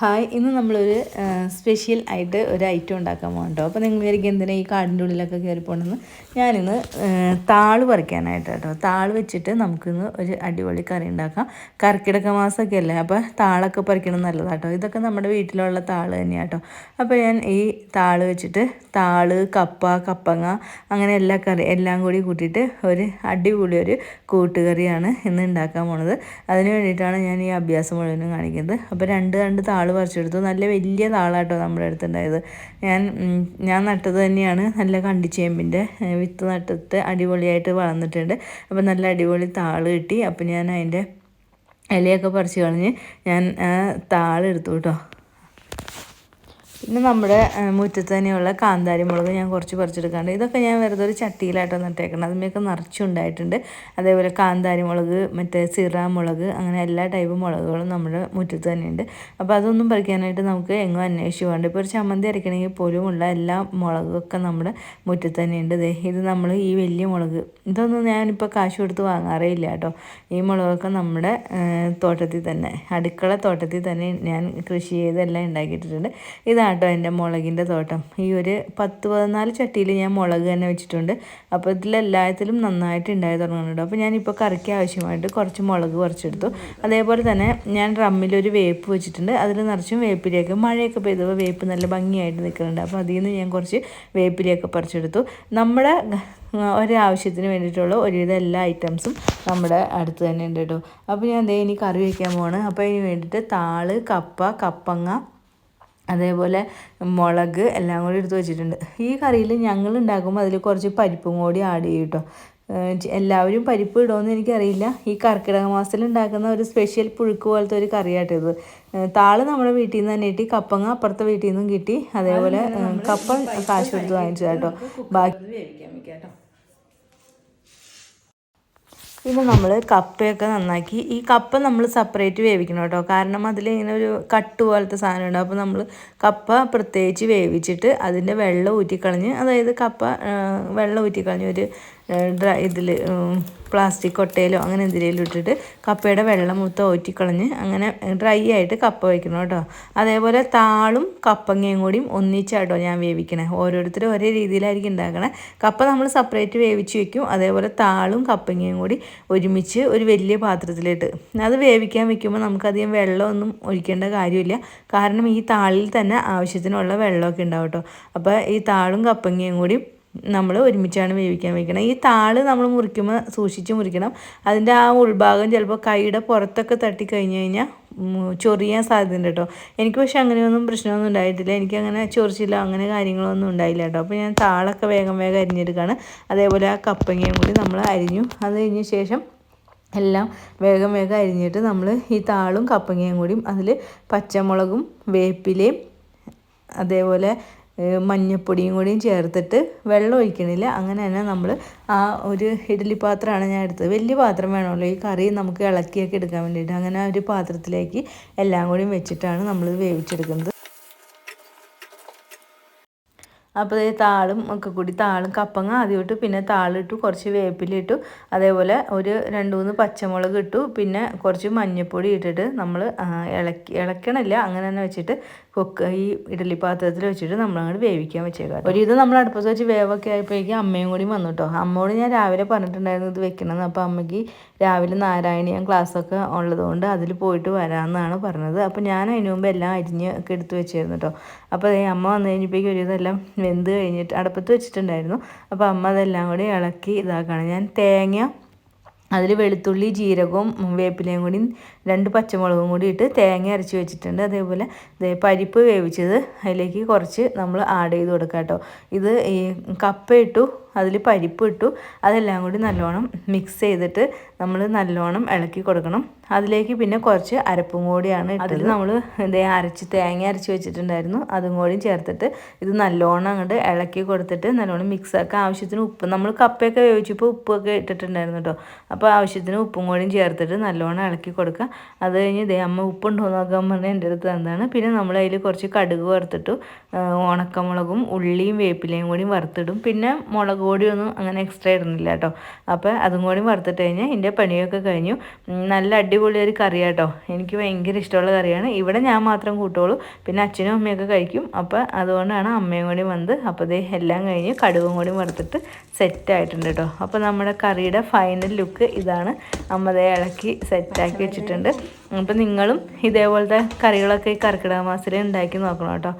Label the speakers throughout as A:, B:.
A: Hi ഇന്ന് നമ്മളൊരു special ആയിട്ട് ഒരു ഐറ്റം ഉണ്ടാക്കാൻ പോകണ്ടോ അപ്പോൾ നിങ്ങൾ വിചാരിക്കും എന്തിനാ ഈ കാടിന്റെ ഉള്ളിലൊക്കെ കയറി പോകണമെന്ന് ഞാനിന്ന് താൾ പറിക്കാനായിട്ട് കേട്ടോ. താൾ വെച്ചിട്ട് നമുക്കിന്ന് ഒരു അടിപൊളി കറി ഉണ്ടാക്കാം. കർക്കിടക മാസമൊക്കെ അല്ലേ? അപ്പോൾ താളൊക്കെ പറിക്കണം നല്ലതാണ് കേട്ടോ ഇതൊക്കെ നമ്മുടെ വീട്ടിലുള്ള താൾ തന്നെയാണ് കേട്ടോ. അപ്പോൾ ഞാൻ ഈ താൾ വെച്ചിട്ട് താൾ കപ്പ കപ്പങ്ങ അങ്ങനെ എല്ലാ കറി എല്ലാം കൂടി കൂട്ടിയിട്ട് ഒരു അടിപൊളി ഒരു കൂട്ടുകറിയാണ് ഇന്ന് ഉണ്ടാക്കാൻ പോണത്. അതിന് വേണ്ടിയിട്ടാണ് ഞാൻ ഈ അഭ്യാസം മുഴുവനും കാണിക്കുന്നത്. അപ്പോൾ രണ്ട് രണ്ട് താൾ പറിച്ചെടുത്തു നല്ല വലിയ താളാട്ടോ നമ്മുടെ അടുത്തുണ്ടായത്. ഞാൻ ഞാൻ നട്ടത് തന്നെയാണ്. നല്ല കണ്ടിച്ചേമ്പിന്റെ വിത്ത് നട്ടിട്ട് അടിപൊളിയായിട്ട് വളർന്നിട്ടുണ്ട്. അപ്പോൾ നല്ല അടിപൊളി താൾ കിട്ടി. അപ്പോൾ ഞാൻ അതിന്റെ ഇലയൊക്കെ പറിച്ച് കളഞ്ഞ് ഞാൻ താളെടുത്തു കേട്ടോ. പിന്നെ നമ്മുടെ മുറ്റത്ത് തന്നെയുള്ള കാന്താരി മുളക് ഞാൻ കുറച്ച് പറിച്ചെടുക്കാണ്ട്. ഇതൊക്കെ ഞാൻ വെറുതെ ഒരു ചട്ടിയിലായിട്ട് നട്ടേക്കണം അതിന്മേയൊക്കെ നിറച്ചുണ്ടായിട്ടുണ്ട്. അതേപോലെ കാന്താരി മുളക് മറ്റേ സിറ മുളക് അങ്ങനെ എല്ലാ ടൈപ്പ് മുളകുകളും നമ്മുടെ മുറ്റത്ത് തന്നെയുണ്ട്. അപ്പോൾ അതൊന്നും പറിക്കാനായിട്ട് നമുക്ക് എങ്ങും അന്വേഷിച്ച് വേണ്ട ഇപ്പോൾ ഒരു ചമ്മന്തി അരയ്ക്കണമെങ്കിൽ പോലും ഉള്ള എല്ലാ മുളകൊക്കെ നമ്മുടെ മുറ്റത്ത് തന്നെയുണ്ട്. ദേ ഇത് നമ്മൾ ഈ വലിയ മുളക്. ഇതൊന്നും ഞാനിപ്പോൾ കാശ് കൊടുത്ത് വാങ്ങാറേ ഇല്ല കേട്ടോ. ഈ മുളകൊക്കെ നമ്മുടെ തോട്ടത്തിൽ തന്നെ അടുക്കള തോട്ടത്തിൽ തന്നെ ഞാൻ കൃഷി ചെയ്തെല്ലാം ഉണ്ടാക്കിയിട്ടുണ്ട് ഇതാണ് കേട്ടോ എന്റെ മുളകിന്റെ തോട്ടം. ഈ ഒരു പത്ത് പതിനാല് ചട്ടിയിൽ ഞാൻ മുളക് തന്നെ വെച്ചിട്ടുണ്ട്. അപ്പോൾ ഇതിലെല്ലാത്തിലും നന്നായിട്ട് ഉണ്ടായി തുടങ്ങുന്നുണ്ട് അപ്പോൾ ഞാനിപ്പോൾ കറിക്ക് ആവശ്യമായിട്ട് കുറച്ച് മുളക് കുറച്ചെടുത്തു അതേപോലെ തന്നെ ഞാൻ റമ്മിലൊരു വേപ്പ് വെച്ചിട്ടുണ്ട്. അതിൽ നിറച്ചും വേപ്പിലേക്ക് മഴയൊക്കെ പെയ്തപ്പോൾ വേപ്പ് നല്ല ഭംഗിയായിട്ട് നിൽക്കുന്നുണ്ട്. അപ്പോൾ അതിൽ നിന്ന് ഞാൻ കുറച്ച് വേപ്പിലേക്ക് പറിച്ചെടുത്തു. നമ്മുടെ ഒരാവശ്യത്തിന് വേണ്ടിയിട്ടുള്ള ഒരുവിധം എല്ലാ ഐറ്റംസും നമ്മുടെ അടുത്ത് തന്നെ ഉണ്ട് കേട്ടോ. അപ്പോൾ ഞാൻ ദേ ഇനി കറി വയ്ക്കാൻ പോവാണ്. അപ്പോൾ അതിന് വേണ്ടിയിട്ട് താൾ കപ്പ കപ്പങ്ങ അതേപോലെ മുളക് എല്ലാം കൂടി എടുത്ത് വെച്ചിട്ടുണ്ട്. ഈ കറിയിൽ ഞങ്ങൾ ഉണ്ടാക്കുമ്പോൾ അതിൽ കുറച്ച് പരിപ്പും കൂടി ആഡ് ചെയ്യും കേട്ടോ എല്ലാവരും പരിപ്പ് ഇടുമെന്ന് എനിക്കറിയില്ല. ഈ കർക്കിടക മാസത്തിൽ ഉണ്ടാക്കുന്ന ഒരു സ്പെഷ്യൽ പുഴുക്ക് പോലത്തെ ഒരു കറിയായിട്ട് ഇത് താൾ നമ്മുടെ വീട്ടിൽ നിന്ന് തന്നെ കിട്ടി കപ്പങ്ങ അപ്പുറത്തെ വീട്ടിൽ നിന്നും കിട്ടി. അതേപോലെ കപ്പ കാശ് കൊടുത്ത് വാങ്ങിച്ചതാട്ടോ ബാക്കി വേവിക്കാൻ വെക്കാം പിന്നെ നമ്മൾ കപ്പയൊക്കെ നന്നാക്കി. ഈ കപ്പ നമ്മൾ സെപ്പറേറ്റ് വേവിക്കണം കേട്ടോ. കാരണം അതിൽ ഇങ്ങനെ ഒരു കട്ട് പോലത്തെ സാധനം ഉണ്ട് അപ്പോൾ നമ്മൾ കപ്പ പ്രത്യേകിച്ച് വേവിച്ചിട്ട് അതിന്റെ വെള്ളം ഊറ്റിക്കളഞ്ഞ് അതായത് കപ്പ വെള്ളം ഊറ്റിക്കളഞ്ഞ് ഒരു ഡ്രൈ ഇതിൽ പ്ലാസ്റ്റിക് കൊട്ടയിലോ അങ്ങനെ എന്തിനേലും ഇട്ടിട്ട് കപ്പയുടെ വെള്ളം മൊത്തം ഊറ്റിക്കളഞ്ഞ് അങ്ങനെ ഡ്രൈ ആയിട്ട് കപ്പ വയ്ക്കണം കേട്ടോ. അതേപോലെ താളും കപ്പങ്ങയും കൂടിയും ഒന്നിച്ചാട്ടോ ഞാൻ വേവിക്കണേ. ഓരോരുത്തരും ഒരേ രീതിയിലായിരിക്കും ഉണ്ടാക്കണേ. കപ്പ നമ്മൾ സെപ്പറേറ്റ് വേവിച്ച് വെക്കും. അതേപോലെ താളും കപ്പങ്ങയും കൂടി ഒരുമിച്ച് ഒരു വലിയ പാത്രത്തിലിട്ട്. അത് വേവിക്കാൻ വെക്കുമ്പോൾ നമുക്കധികം വെള്ളമൊന്നും ഒഴിക്കേണ്ട കാര്യമില്ല. കാരണം ഈ താളിൽ തന്നെ ആവശ്യത്തിനുള്ള വെള്ളമൊക്കെ ഉണ്ടാവും കേട്ടോ. അപ്പോൾ ഈ താളും കപ്പങ്ങയും കൂടി നമ്മൾ ഒരുമിച്ചാണ് വേവിക്കാൻ വെക്കണം. ഈ താൾ നമ്മൾ മുറിക്കുമ്പോൾ സൂക്ഷിച്ച് മുറിക്കണം. അതിന്റെ ആ ഉൾഭാഗം ചിലപ്പോൾ കൈയുടെ പുറത്തൊക്കെ തട്ടി കഴിഞ്ഞ് കഴിഞ്ഞാൽ ചൊറിയാൻ സാധ്യതയുണ്ട് കേട്ടോ. എനിക്ക് പക്ഷെ അങ്ങനെയൊന്നും പ്രശ്നമൊന്നും ഉണ്ടായിട്ടില്ല. എനിക്കങ്ങനെ ചൊറിച്ചില്ല അങ്ങനെ കാര്യങ്ങളൊന്നും ഉണ്ടായില്ല കേട്ടോ. അപ്പോൾ ഞാൻ താളൊക്കെ വേഗം വേഗം അരിഞ്ഞെടുക്കുകയാണ് അതേപോലെ ആ കപ്പങ്ങയും കൂടി നമ്മൾ അരിഞ്ഞു. അത് കഴിഞ്ഞ ശേഷം എല്ലാം വേഗം വേഗം അരിഞ്ഞിട്ട് നമ്മൾ ഈ താളും കപ്പങ്ങയും കൂടിയും അതിൽ പച്ചമുളകും വേപ്പിലയും അതേപോലെ മഞ്ഞപ്പൊടിയും കൂടിയും ചേർത്തിട്ട് വെള്ളം ഒഴിക്കണില്ല. അങ്ങനെ തന്നെ നമ്മൾ ആ ഒരു ഇഡ്ഡലി പാത്രമാണ് ഞാൻ എടുത്തത്. വലിയ പാത്രം വേണമല്ലോ. ഈ കറി നമുക്ക് ഇളക്കിയൊക്കെ എടുക്കാൻ വേണ്ടിയിട്ട്. അങ്ങനെ ആ ഒരു പാത്രത്തിലേക്ക് എല്ലാം കൂടിയും വെച്ചിട്ടാണ് നമ്മൾ വേവിച്ചെടുക്കുന്നത്. അപ്പോൾ ഈ താളും ഒക്കെ കൂടി താളും കപ്പങ്ങ ആദ്യം ഇട്ടു പിന്നെ താളിട്ടു കുറച്ച് വേപ്പിലിട്ടു അതേപോലെ ഒരു രണ്ട് മൂന്ന് പച്ചമുളക് ഇട്ടു പിന്നെ കുറച്ച് മഞ്ഞൾപ്പൊടി ഇട്ടിട്ട് നമ്മൾ ഇളക്കി ഇളക്കണില്ല അങ്ങനെ തന്നെ വെച്ചിട്ട് കൊക്ക് ഈ ഇഡലി പാത്രത്തിൽ വെച്ചിട്ട് നമ്മളങ്ങോട്ട് വേവിക്കാൻ വെച്ചേക്കാം ഒരു ഇത് നമ്മൾ അടുപ്പത്ത് വെച്ച് വേവൊക്കെ ആയപ്പോഴേക്കും അമ്മയും കൂടി വന്നു കേട്ടോ അമ്മയോട് ഞാൻ രാവിലെ പറഞ്ഞിട്ടുണ്ടായിരുന്നു ഇത് വെക്കണമെന്ന് അപ്പോൾ അമ്മയ്ക്ക് രാവിലെ നാരായണീയം ക്ലാസ്സൊക്കെ ഉള്ളതുകൊണ്ട് അതിൽ പോയിട്ട് വരാമെന്നാണ് പറഞ്ഞത്. അപ്പോൾ ഞാൻ അതിന് മുമ്പ് എല്ലാം അരിഞ്ഞ് ഒക്കെ എടുത്ത് വെച്ചായിരുന്നു കേട്ടോ അപ്പോൾ അമ്മ വന്നു കഴിഞ്ഞപ്പോഴേക്കും ഒരു ഇതെല്ലാം വെന്ത് കഴിഞ്ഞിട്ട് അടുപ്പത്ത് വെച്ചിട്ടുണ്ടായിരുന്നു. അപ്പോൾ അമ്മ അതെല്ലാം കൂടി ഇളക്കി ഇതാക്കണം. ഞാൻ തേങ്ങ അതിൽ വെളുത്തുള്ളി ജീരകവും വേപ്പിലയും കൂടി രണ്ട് പച്ചമുളകും കൂടി ഇട്ട് തേങ്ങ അരച്ച് വെച്ചിട്ടുണ്ട്. അതേപോലെ പരിപ്പ് വേവിച്ചത് അതിലേക്ക് കുറച്ച് നമ്മൾ ആഡ് ചെയ്ത് കൊടുക്കാം കേട്ടോ ഇത് ഈ കപ്പ ഇട്ടു അതിൽ പരിപ്പ് ഇട്ടു. അതെല്ലാം കൂടി നല്ലോണം മിക്സ് ചെയ്തിട്ട് നമ്മൾ നല്ലോണം ഇളക്കി കൊടുക്കണം. അതിലേക്ക് പിന്നെ കുറച്ച് അരപ്പും കൂടിയാണ് അതിൽ നമ്മൾ ഇതേ അരച്ച് തേങ്ങ അരച്ച് വെച്ചിട്ടുണ്ടായിരുന്നു. അതും കൂടി ചേർത്തിട്ട് ഇത് നല്ലോണം അങ്ങോട്ട് ഇളക്കി കൊടുത്തിട്ട് നല്ലോണം മിക്സ് ആക്കുക ആവശ്യത്തിന് ഉപ്പ് നമ്മൾ കപ്പയൊക്കെ വേവിച്ചപ്പോൾ ഉപ്പൊക്കെ ഇട്ടിട്ടുണ്ടായിരുന്നു കേട്ടോ അപ്പോൾ ആവശ്യത്തിന് ഉപ്പും കൂടിയും ചേർത്തിട്ട് നല്ലോണം ഇളക്കി കൊടുക്കുക അത് കഴിഞ്ഞ് ഇതേ അമ്മ ഉപ്പുണ്ടോ നോക്കാൻ പറഞ്ഞാൽ എന്റെ അടുത്ത് എന്താണ് പിന്നെ നമ്മൾ അതിൽ കുറച്ച് കടുക് വറുത്തിട്ടു. ഉണക്കമുളകും ഉള്ളിയും വേപ്പിലയും കൂടി വറുത്തിടും. പിന്നെ മുളക് പൊടിയൊന്നും അങ്ങനെ എക്സ്ട്രാ ഇടുന്നില്ല കേട്ടോ അപ്പോൾ അതും കൂടി വറുത്തിട്ട് കഴിഞ്ഞാൽ എന്റെ പണിയൊക്കെ കഴിഞ്ഞു. നല്ല അടിപൊളി ഒരു കറി കേട്ടോ എനിക്ക് ഭയങ്കര ഇഷ്ടമുള്ള കറിയാണ്. ഇവിടെ ഞാൻ മാത്രം കൂട്ടുള്ളൂ. പിന്നെ അച്ഛനും അമ്മയൊക്കെ കഴിക്കും. അപ്പോൾ അതുകൊണ്ടാണ് അമ്മയും കൂടി വന്ന് അപ്പോൾ ദേ എല്ലാം കഴിഞ്ഞ് കടുവും കൂടി വറുത്തിട്ട് സെറ്റ് ആയിട്ടുണ്ട് കേട്ടോ അപ്പോൾ നമ്മുടെ കറിയുടെ ഫൈനൽ ലുക്ക് ഇതാണ്. അമ്മതെ ഇളക്കി സെറ്റാക്കി വെച്ചിട്ടുണ്ട്. അപ്പോൾ നിങ്ങളും ഇതേപോലത്തെ കറികളൊക്കെ ഈ കർക്കിടക മാസത്തിൽ ഉണ്ടാക്കി നോക്കണം കേട്ടോ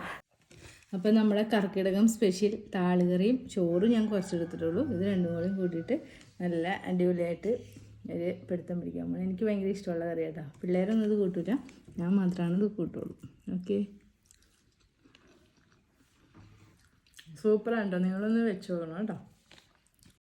A: അപ്പോൾ നമ്മുടെ കർക്കിടകം സ്പെഷ്യൽ താളുകറിയും ചോറും ഞാൻ കുറച്ചെടുത്തിട്ടുള്ളൂ. ഇത് രണ്ടും കൂടി കൂട്ടിയിട്ട് നല്ല അടിപൊളിയായിട്ട് ഒരു പിടുത്തം പിടിക്കാൻ പോകണം എനിക്ക് ഭയങ്കര ഇഷ്ടമുള്ള കറി കേട്ടോ പിള്ളേരൊന്നും ഇത് കൂട്ടില്ല ഞാൻ മാത്രമാണ് ഇത് കൂട്ടുള്ളൂ. ഓക്കെ. സൂപ്പറാണ് കേട്ടോ നിങ്ങളൊന്ന് വെച്ചോളണം കേട്ടോ.